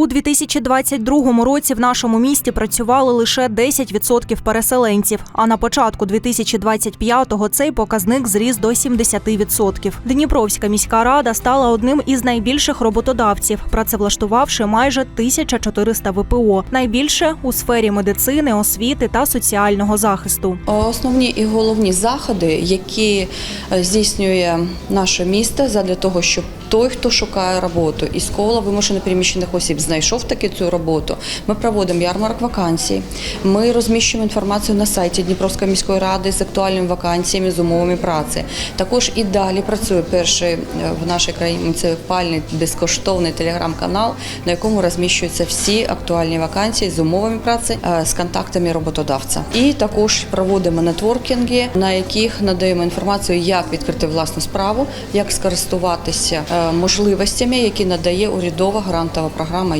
У 2022 році в нашому місті працювали лише 10% переселенців. А на початку 2025-го цей показник зріс до 70%. Дніпровська міська рада стала одним із найбільших роботодавців, працевлаштувавши майже 1400 ВПО. Найбільше у сфері медицини, освіти та соціального захисту. Основні і головні заходи, які е, здійснює наше місто для того, щоб той, хто шукає роботу із кола вимушено переміщених осіб, знайшов таки цю роботу. Ми проводимо ярмарок вакансій. Ми розміщуємо інформацію на сайті Дніпровської міської ради з актуальними вакансіями з умовами праці. Також і далі працює перший е, в нашій країні муніципальний безкоштовний телеграм-канал, на якому розміщуються всі актуальні вакансії з умовами праці, е, з контактами роботодавця. І також проводимо нетворкінги, на яких надаємо інформацію, як відкрити власну справу, як скористуватися е, можливостями, які надає урядова грантова програма.